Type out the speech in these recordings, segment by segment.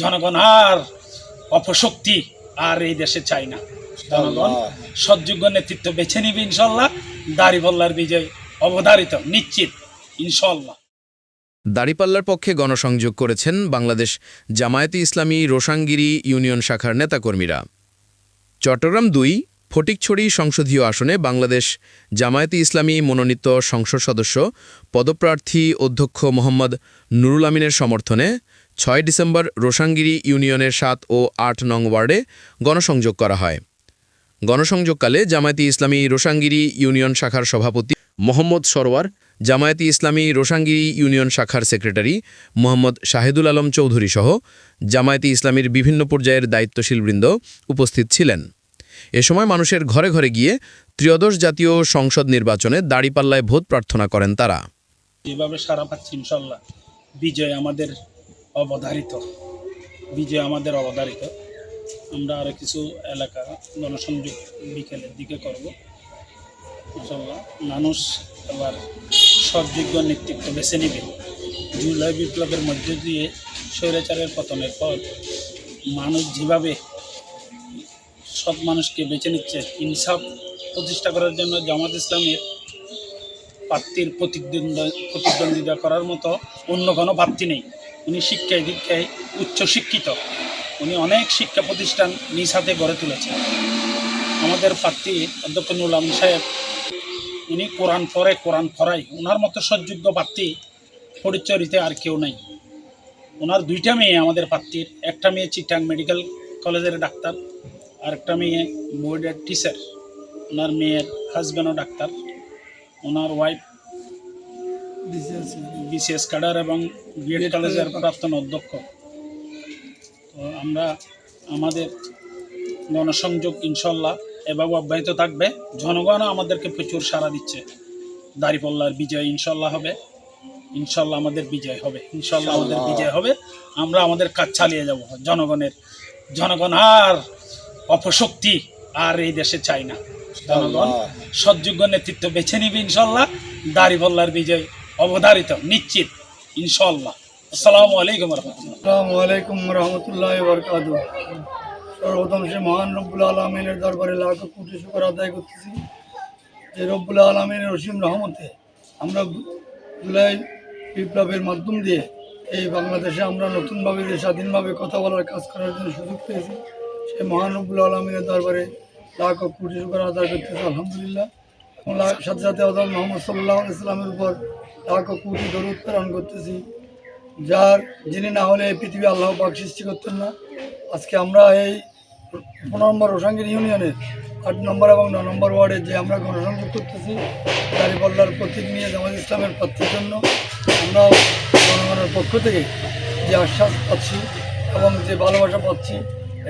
জনগণ আর অপশক্তি আর এই দেশে চাই না। জনগণ সৎযোগ্য নেতৃত্ব বেছে নিবে ইনশাল্লাহ দাড়িপাল্লার বিজয় অবধারিত নিশ্চিত ইনশাল্লাহ দাড়িপাল্লার পক্ষে গণসংযোগ করেছেন বাংলাদেশ জামায়াতে ইসলামী রোসাঙ্গিরি ইউনিয়ন শাখার নেতাকর্মীরা। চট্টগ্রাম দুই ফটিকছড়ি সংসদীয় আসনে বাংলাদেশ জামায়াতে ইসলামী মনোনীত সংসদ সদস্য পদপ্রার্থী অধ্যক্ষ মোহাম্মদ নুরুল আমিনের সমর্থনে ছয় ডিসেম্বর রোসাঙ্গিরি ইউনিয়নের সাত ও আট নং ওয়ার্ডে গণসংযোগ করা হয়। গণসংযোগকালে জামায়াতি ইসলামী রোসাঙ্গিরি ইউনিয়ন শাখার সভাপতি মোহাম্মদ সরওয়ার, জামায়াতি ইসলামী রোসাঙ্গিরি ইউনিয়ন শাখার সেক্রেটারি মোহাম্মদ শাহেদুল আলম চৌধুরী সহ জামায়াতি ইসলামীর বিভিন্ন পর্যায়ের দায়িত্বশীলবৃন্দ উপস্থিত ছিলেন। এ সময় মানুষের ঘরে ঘরে গিয়ে ত্রিয়দশ জাতীয় সংসদ নির্বাচনে দাড়িপাল্লায় ভোট প্রার্থনা করেন তারা। যেভাবে সারা পাচ্ছি ইনশাল্লাহ। বিজয় আমাদের অবধারিত বিজয় আমাদের অবধারিত। আমরা আরও কিছু এলাকা গণসংযোগ বিকেলের দিকে করব। ইনশাল্লাহ মানুষ এবার সৎযোগ্য নেতৃত্ব বেছে নেবে। জুলাই বিপ্লবের মধ্য দিয়ে স্বৈরাচারের পতনের পর মানুষ যেভাবে সৎ মানুষকে বেছে নিচ্ছে, ইনসাফ প্রতিষ্ঠা করার জন্য জামাত ইসলামের প্রার্থীর প্রতিদ্বন্দ্বিতা করার মতো অন্য কোনো প্রার্থী নেই। উনি শিক্ষায় দীক্ষায় উচ্চ শিক্ষিত। উনি অনেক শিক্ষা প্রতিষ্ঠান নিজ হাতে গড়ে তুলেছেন। আমাদের প্রার্থী অধ্যক্ষ নুরুল আলম সাহেব, উনি কোরআন পড়ে, কোরআন পড়ায়। ওনার মতো সৎযোগ্য প্রার্থী পরিচরিতে আর কেউ নাই। ওনার দুইটা মেয়ে আমাদের প্রার্থীর। একটা মেয়ে চিটাং মেডিকেল কলেজের ডাক্তার আর একটা মেয়ে বোর্ডের টিচার ওনার মেয়ের হাজব্যান্ডও ডাক্তার। ওনার ওয়াইফ বিসিএস ক্যাডার এবং বিএড কলেজের প্রাক্তন অধ্যক্ষ। তো আমরা আমাদের গণসংযোগ ইনশাল্লাহ এভাবে অব্যাহত থাকবে। জনগণও আমাদেরকে প্রচুর সাড়া দিচ্ছে। দাঁড়িপাল্লার বিজয় ইনশাল্লাহ হবে। ইনশাল্লাহ আমাদের বিজয় হবে। ইনশাল্লাহ আমাদের বিজয় হবে। আমরা আমাদের কাজ চালিয়ে যাব। জনগণের জনগণ আর অপশক্তি আর এই দেশে চাই না। জনগণ সৎযোগ্য নেতৃত্ব বেছে নিবে ইনশাল্লাহ দাড়িপাল্লার বিজয় অবধারিত, নিশ্চিত ইনশাল্লাহ আসসালামু আলাইকুম আসসালামু আলাইকুম রহমতুল্লাহ বরকাত সর্বপ্রথম সে মহান রব্বুল আলমিনের দরবারে লাখ কোটি শুকর আদায় করতেছি। যে রব্বুল আলমিনের রসিম রহমতে আমরা জুলাই বিপ্লবের মাধ্যম দিয়ে এই বাংলাদেশে আমরা নতুনভাবে স্বাধীনভাবে কথা বলার কাজ করার জন্য সুযোগ পেয়েছি সেই মহান রব্বুল আলমিনের দরবারে লাখ কোটি শুকর আদায় করতেছি, আলহামদুলিল্লাহ। সাথে সাথে আদাল মোহাম্মদ সাল্লাহ ইসলামের উপর লাখ কোটি দরুদ প্রেরণ করতেছি। যার, যিনি না হলে এই পৃথিবী আল্লাহ পাক সৃষ্টি করতেন না। আজকে আমরা এই পনেরো নম্বর রোসাঙ্গির ইউনিয়নের আট নম্বর এবং ন নম্বর ওয়ার্ডে যে আমরা গণসংযোগ করতেছি দাঁড়িপাল্লার প্রতীক নিয়ে জামাত ইসলামের প্রার্থীর জন্য আমরা জনগণের পক্ষ থেকে যে আশ্বাস পাচ্ছি এবং যে ভালোবাসা পাচ্ছি,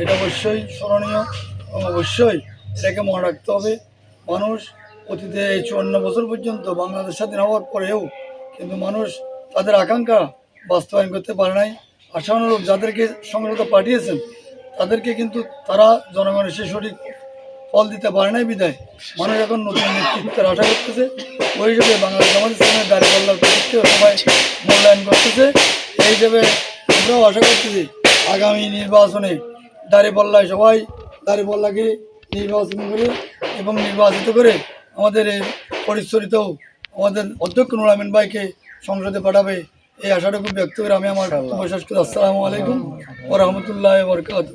এটা অবশ্যই স্মরণীয় এবং অবশ্যই এটাকে মনে রাখতে হবে। মানুষ অতীতে চুয়ান্ন বছর পর্যন্ত বাংলাদেশ স্বাধীন হওয়ার পরেও কিন্তু মানুষ তাদের আকাঙ্ক্ষা বাস্তবায়ন করতে পারে নাই। আশানুরূপ যাদেরকে সংগ্রহ পাঠিয়েছেন, তাদেরকে কিন্তু তারা জনগণের সে সঠিক ফল দিতে পারে নাই বিদায়। মানুষ এখন নতুন নেতৃত্বের আশা করতেছে। ওই হিসেবে বাংলাদেশ জামাত ইসলামের দাঁড়িপাল্লার প্রতীককে সবাই মূল্যায়ন করতেছে। এই হিসেবে আমরাও আশা করতেছি, আগামী নির্বাচনে দাঁড়িপাল্লায় সবাই দাঁড়িপাল্লাকে নির্বাচন করে এবং নির্বাচিত করে আমাদের এই আমাদের অধ্যক্ষ নুর আমিন ভাইকে সংসদে পাঠাবে এই আশাটা খুব ব্যক্ত করে আমি আমার আসসালামু আলাইকুম ও রহমতুল্লাহ বরকাত